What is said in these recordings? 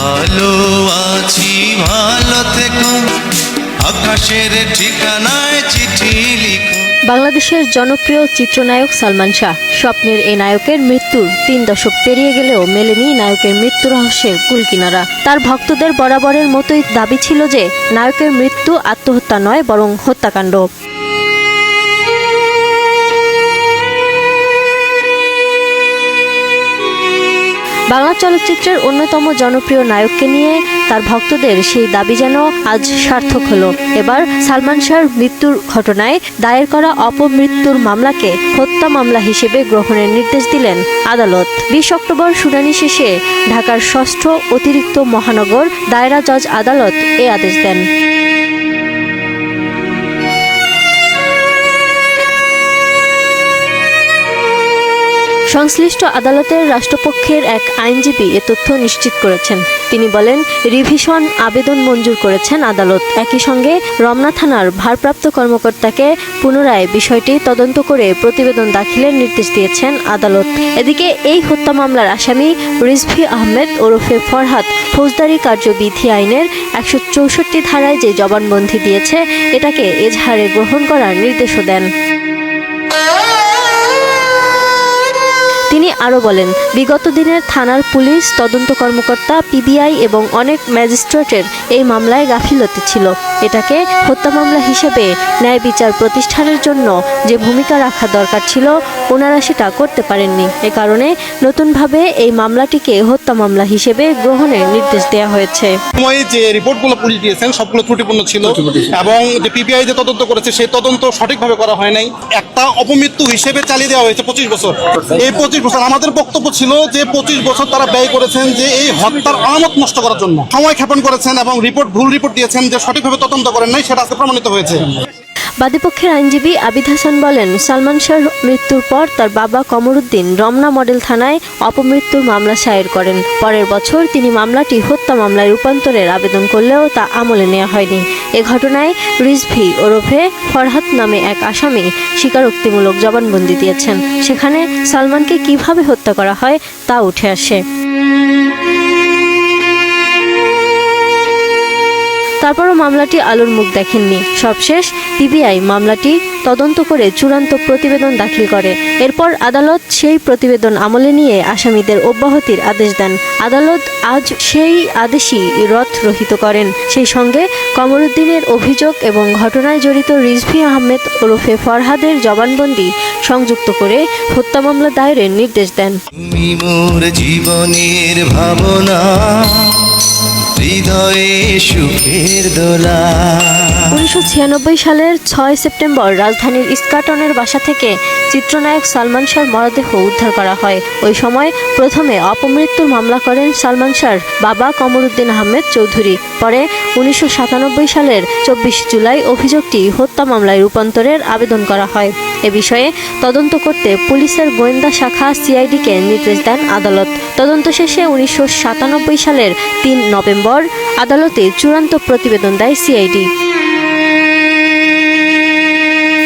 ভালো আছি, ভালো থেকো। আকাশের ঠিকানায় চিঠি লিখো। বাংলাদেশের জনপ্রিয় চিত্রনায়ক সালমান শাহ। স্বপ্নের এই নায়কের মৃত্যুর তিন দশক পেরিয়ে গেলেও মেলেনি নায়কের মৃত্যু রহস্যের কুলকিনারা। তার ভক্তদের বরাবরের মতোই দাবি ছিল যে, নায়কের মৃত্যু আত্মহত্যা নয়, বরং হত্যাকাণ্ড। বাংলা চলচ্চিত্রের অন্যতম জনপ্রিয় নায়ককে নিয়ে তার ভক্তদের সেই দাবি যেন আজ সার্থক হলো। এবার সালমান শাহর মৃত্যুর ঘটনায় দায়ের করা অপমৃত্যুর মামলাকে হত্যা মামলা হিসেবে গ্রহণের নির্দেশ দিলেন আদালত। বিশ অক্টোবর শুনানি শেষে ঢাকার ষষ্ঠ অতিরিক্ত মহানগর দায়রা জজ আদালত এ আদেশ দেন। সংশ্লিষ্ট আদালতের রাষ্ট্রপক্ষের এক আইনজীবী এ তথ্য নিশ্চিত করেছেন। তিনি বলেন, রিভিশন আবেদন মঞ্জুর করেছেন আদালত। একই সঙ্গে রমনা থানার ভারপ্রাপ্ত কর্মকর্তাকে পুনরায় বিষয়টি তদন্ত করে প্রতিবেদন দাখিলের নির্দেশ দিয়েছেন আদালত। এদিকে এই হত্যা মামলার আসামি রিজভি আহমেদ ওরফে ফরহাদ ফৌজদারি কার্যবিধি আইনের একশো চৌষট্টি ধারায় যে জবানবন্দি দিয়েছে, এটাকে এজাহারে গ্রহণ করার নির্দেশও দেন। তিনি আরও বলেন, বিগত দিনের থানার পুলিশ, তদন্ত কর্মকর্তা, পিবিআই এবং অনেক ম্যাজিস্ট্রেটের এই মামলায় গাফিলতি ছিল। এটাকে হত্যা মামলা হিসেবে ন্যায় বিচার প্রতিষ্ঠানের জন্য যে ভূমিকা রাখা দরকার ছিল, ওনারা সেটা করতে পারেননি। এ কারণে নতুনভাবে এই মামলাটিকে হত্যা মামলা হিসেবে গ্রহণের নির্দেশ দেওয়া হয়েছে। যে রিপোর্টগুলো পুলিশ দিয়েছেন, সবগুলো ত্রুটিপূর্ণ ছিল এবং যে পিপিআই যে তদন্ত করেছে, সেই তদন্ত সঠিকভাবে করা হয় নাই। একটা অপমৃত্যু হিসেবে চালিয়ে দেওয়া হয়েছে পঁচিশ বছর। এই পঁচিশ বছর আমাদের বক্তব্য ছিল যে পঁচিশ বছর তারা ব্যয় করেছেন যে এই হত্যার আলামত নষ্ট করার জন্য। সময় ক্ষেপণ করেছেন এবং রিপোর্ট, ভুল রিপোর্ট দিয়েছেন যে সঠিকভাবে তদন্ত করেন নাই, সেটা আজকে প্রমাণিত হয়েছে। বাদীপক্ষের আইনজীবী আবিদ হাসান বলেন, সালমান শাহর মৃত্যুর পর তার বাবা কমরুদ্দিন রমনা মডেল থানায় অপমৃত্যুর মামলা দায়ের করেন। পরের বছর তিনি মামলাটি হত্যা মামলায় রূপান্তরের আবেদন করলেও তা আমলে নেওয়া হয়নি। এ ঘটনায় রিজভি ওরফে ফরহাদ নামে এক আসামি স্বীকারোক্তিমূলক জবানবন্দি দিয়েছেন। সেখানে সালমানকে কীভাবে হত্যা করা হয় তা উঠে আসে। তারপরও মামলাটি আলোর মুখ দেখেননি। সবশেষ পিবিআই মামলাটি তদন্ত করে চূড়ান্ত প্রতিবেদন দাখিল করে। এরপর আদালত সেই প্রতিবেদন আমলে নিয়ে আসামিদের অব্যাহতির আদেশ দেন। আদালত আজ সেই আদেশই রথ রহিত করেন। সেই সঙ্গে কমরুদ্দিনের অভিযোগ এবং ঘটনায় জড়িত রিজভি আহমেদ ওরফে ফরহাদের জবানবন্দি সংযুক্ত করে হত্যা মামলা দায়েরের নির্দেশ দেন। জীবনের ভাবনা। হৃদয়ে ছিয়ানব্বই সালের ছয় সেপ্টেম্বর রাজধানীর ইস্কাটনের বাসা থেকে চিত্রনায়ক সালমান শাহর মরদেহ উদ্ধার করা হয়। ওই সময় প্রথমে অপমৃত্যুর মামলা করেন সালমান শাহর বাবা কমরুদ্দিন আহমেদ চৌধুরী। পরে উনিশশো সাতানব্বই সালের চব্বিশ জুলাই অভিযোগটি হত্যা মামলায় রূপান্তরের আবেদন করা হয়। এ বিষয়ে তদন্ত করতে পুলিশের গোয়েন্দা শাখা সিআইডিকে নির্দেশ দেন আদালত। তদন্ত শেষে উনিশশো সাতানব্বই সালের তিন নভেম্বর আদালতে চূড়ান্ত প্রতিবেদন দেয় সিআইডি।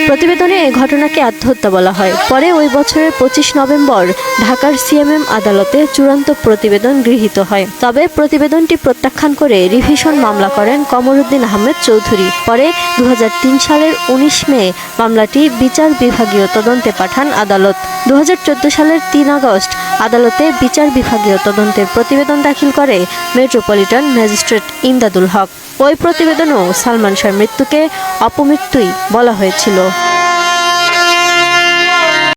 প্রতিবেদনে এই ঘটনাকে আত্মহত্যা বলা হয়। পরে ওই বছরের পঁচিশ নভেম্বর ঢাকার সিএমএম আদালতে চূড়ান্ত প্রতিবেদন গৃহীত হয়। তবে প্রতিবেদনটি প্রত্যাখ্যান করে রিভিশন মামলা করেন কমরুদ্দিন আহমেদ চৌধুরী। পরে দু হাজার তিন সালের উনিশ মে মামলাটি বিচার বিভাগীয় তদন্তে পাঠান আদালত। দু হাজার চোদ্দ সালের তিন আগস্ট আদালতে বিচার বিভাগীয় তদন্তের প্রতিবেদন দাখিল করে মেট্রোপলিটন ম্যাজিস্ট্রেট ইমদাদুল হক। ওই প্রতিবেদনেও সালমান শাহর মৃত্যুকে অপমৃত্যুই বলা হয়েছিল।